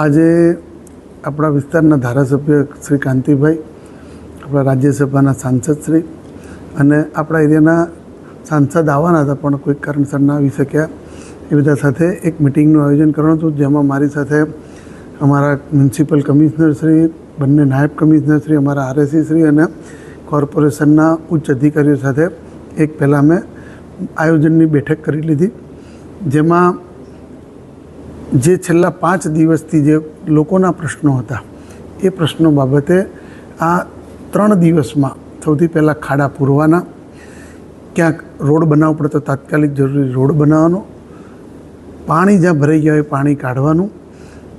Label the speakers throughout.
Speaker 1: આજે આપણા વિસ્તારના ધારાસભ્ય શ્રી કાંતિભાઈ, આપણા રાજ્યસભાના સાંસદ શ્રી અને આપણા એરિયાના સાંસદ આવવાના હતા પણ કોઈક કારણસર ના આવી શક્યા. એ બધા સાથે એક મિટિંગનું આયોજન કરવાનું હતું, જેમાં મારી સાથે અમારા મ્યુનિસિપલ કમિશનરશ્રી બંને નાયબ કમિશનરશ્રી અમારા આરએસસીશ્રી અને કોર્પોરેશનના ઉચ્ચ અધિકારીઓ સાથે એક પહેલાં અમે આયોજનની બેઠક કરી લીધી, જેમાં જે છેલ્લા પાંચ દિવસથી જે લોકોના પ્રશ્નો હતા, એ પ્રશ્નો બાબતે આ ત્રણ દિવસમાં સૌથી પહેલાં ખાડા પૂરવાના, ક્યાંક રોડ બનાવવો પડે તો તાત્કાલિક જરૂરી રોડ બનાવવાનો, પાણી જ્યાં ભરાઈ ગયા હોય પાણી કાઢવાનું.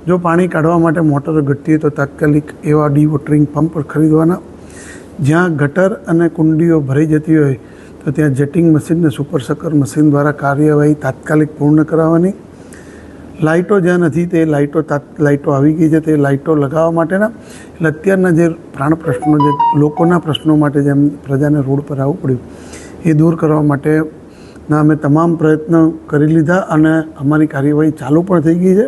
Speaker 1: જો પાણી કાઢવા માટે મોટરો ઘટતી હોય તો તાત્કાલિક એવા ડીવોટરિંગ પંપ ખરીદવાના. જ્યાં ગટર અને કુંડીઓ ભરાઈ જતી હોય તો ત્યાં જેટિંગ મશીનને સુપર સકર મશીન દ્વારા કાર્યવાહી તાત્કાલિક પૂર્ણ કરાવવાની. લાઇટો જ્યાં નથી તે લાઇટો લાઇટો આવી ગઈ છે તે લાઇટો લગાવવા માટેના. એટલે અત્યારના જે પ્રાણ પ્રશ્નો જે લોકોના પ્રશ્નો માટે જેમ પ્રજાને રોડ પર આવવું પડ્યું, એ દૂર કરવા માટેના અમે તમામ પ્રયત્નો કરી લીધા અને અમારી કાર્યવાહી ચાલુ પણ થઈ ગઈ છે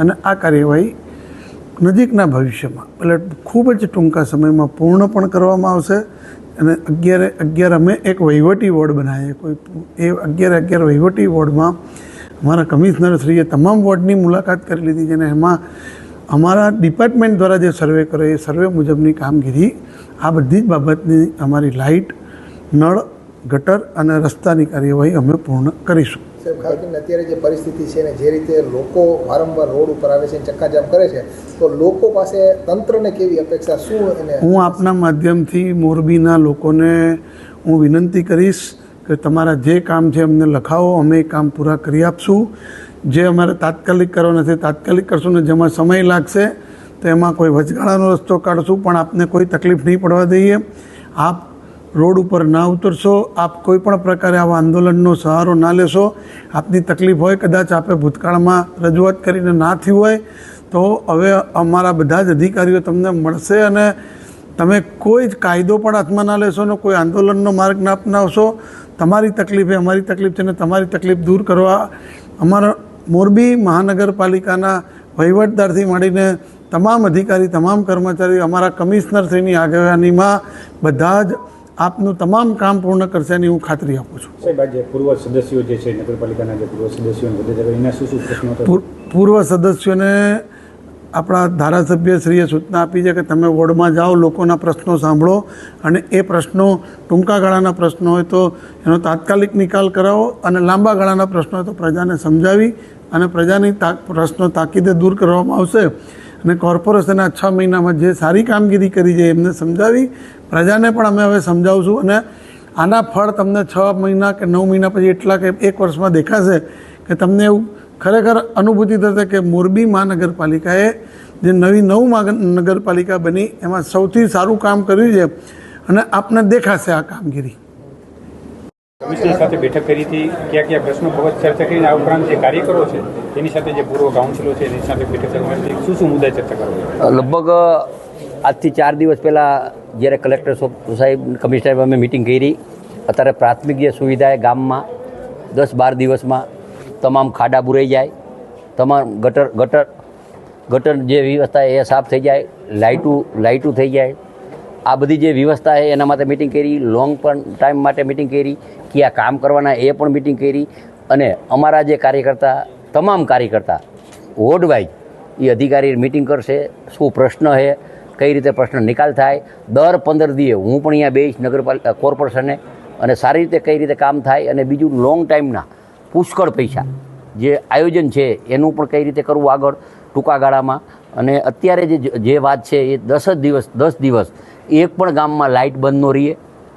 Speaker 1: અને આ કાર્યવાહી નજીકના ભવિષ્યમાં, એટલે ખૂબ જ ટૂંકા સમયમાં પૂર્ણ પણ કરવામાં આવશે અને અગિયારે, અગિયાર અમે એક વહીવટી વોર્ડ બનાવીએ. કોઈ એ અગિયાર અગિયાર વહીવટી વોર્ડમાં અમારા કમિશનરશ્રીએ તમામ વોર્ડની મુલાકાત કરી લીધી છે અને એમાં અમારા ડિપાર્ટમેન્ટ દ્વારા જે સર્વે કરે એ સર્વે મુજબની કામગીરી આ બધી જ બાબતની અમારી લાઇટ નળ ગટર અને રસ્તાની કાર્યવાહી અમે પૂર્ણ કરીશું.
Speaker 2: સાહેબ ખાસ અત્યારે જે પરિસ્થિતિ છે ને જે રીતે લોકો વારંવાર રોડ ઉપર આવે છે ચક્કાજામ કરે છે તો લોકો પાસે તંત્રને કેવી અપેક્ષા? શું
Speaker 1: હું આપના માધ્યમથી મોરબીના લોકોને હું વિનંતી કરીશ કે તમારા જે કામ છે અમને લખાવો, અમે એ કામ પૂરા કરી આપશું. જે અમારે તાત્કાલિક કરવાના છે તાત્કાલિક કરશું ને જેમાં સમય લાગશે, તો એમાં કોઈ વચગાળાનો રસ્તો કાઢશું, પણ આપને કોઈ તકલીફ નહીં પડવા દઈએ. આપ રોડ ઉપર ના ઉતરશો, આપ કોઈ પણ પ્રકારે આવા આંદોલનનો સહારો ના લેશો. આપની તકલીફ હોય, કદાચ આપે ભૂતકાળમાં રજૂઆત કરીને ના થયું હોય, તો હવે અમારા બધા જ અધિકારીઓ તમને મળશે અને તમે કોઈ જ કાયદો પણ હાથમાં ના લેશો ને કોઈ આંદોલનનો માર્ગ ના અપનાવશો તમારી તકલીફ એ અમારી તકલીફ છે ને તમારી તકલીફ દૂર કરવા અમારા મોરબી મહાનગરપાલિકાના વહીવટદારથી માંડીને તમામ અધિકારી તમામ કર્મચારી અમારા કમિશનરશ્રીની આગેવાનીમાં બધા જ આપનું તમામ કામ પૂર્ણ કરશે એની હું ખાતરી આપું છું.
Speaker 3: સાહેબ આજે પૂર્વ સદસ્યો જે છે નગરપાલિકાના જે પૂર્વ સદસ્યો
Speaker 1: પૂર્વ સદસ્યોને આપણા ધારાસભ્યશ્રીએ સૂચના આપી છે કે તમે વોર્ડમાં જાઓ, લોકોના પ્રશ્નો સાંભળો અને એ પ્રશ્નો ટૂંકા ગાળાના પ્રશ્નો હોય તો એનો તાત્કાલિક નિકાલ કરાવો અને લાંબા ગાળાના પ્રશ્નો હોય તો પ્રજાને સમજાવી અને પ્રજાની પ્રશ્નો તાકીદે દૂર કરવામાં આવશે. અને કોર્પોરેશને આ છ મહિનામાં જે સારી કામગીરી કરી છે એમને સમજાવી. પ્રજાને પણ અમે હવે સમજાવશું અને આના ફળ તમને છ મહિના કે નવ મહિના પછી એટલા કે એક વર્ષમાં દેખાશે કે તમને એવું ખરેખર અનુભૂતિ થશે કે મોરબી મહાનગરપાલિકાએ જે નવી નવ મહાનગર- નગરપાલિકા બની એમાં સૌથી સારું કામ કર્યું છે અને આપને દેખાશે આ કામગીરી.
Speaker 3: કમિશનર સાથે બેઠક કરી હતી. કયા કયા પ્રશ્નો બાબત ચર્ચા કરીને આ ઉપરાંત જે કાર્યકરો છે એની સાથે જે પૂર્વ કાઉન્સિલો છે એની સાથે બેઠક કરવાની શું શું મુદ્દા ચર્ચા કરવા
Speaker 4: લગભગ આજથી ચાર દિવસ પહેલાં જ્યારે કલેક્ટર સાહેબ કમિશનર સાહેબ અમે મિટિંગ કરી. અત્યારે પ્રાથમિક જે સુવિધા ગામમાં દસ બાર દિવસમાં તમામ ખાડા બુરાઈ જાય, તમામ ગટર ગટર ગટર જે વ્યવસ્થા એ સાફ થઈ જાય, લાઇટું લાઇટું થઈ જાય. આ બધી જે વ્યવસ્થા છે એના માટે મિટિંગ કરી લોંગ પણ ટાઈમ માટે મિટિંગ કરી કે આ કામ કરવાના એ પણ મિટિંગ કરી. અને અમારા જે કાર્યકર્તા, તમામ કાર્યકર્તા વોર્ડવાઇઝ એ અધિકારી મિટિંગ કરશે, શું પ્રશ્ન છે, કઈ રીતે પ્રશ્ન નિકાલ થાય. દર પંદર દીએ હું પણ અહીંયા બેઈશ નગરપાલિકા કોર્પોરેશને અને સારી રીતે કઈ રીતે કામ થાય અને બીજું લોંગ ટાઈમના પુષ્કળ પૈસા જે આયોજન છે, એનું પણ કઈ રીતે કરવું આગળ ટૂંકા ગાળામાં અને અત્યારે જે જે વાત છે, એ દસ જ દિવસ, દસ દિવસ, એક પણ ગામમાં લાઇટ બંધ ન રહીએ.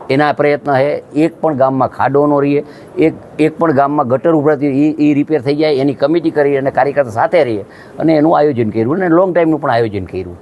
Speaker 4: એના પ્રયત્ન છે એક પણ ગામમાં ખાડો ન રહીએ. એક એક પણ ગામમાં ગટર ઉભરાતી એ રિપેર થઈ જાય, એની કમિટી કરી અને કાર્યકર્તા સાથે રહીએ. અને એનું આયોજન કર્યું, અને લોંગ ટાઈમનું પણ આયોજન કર્યું.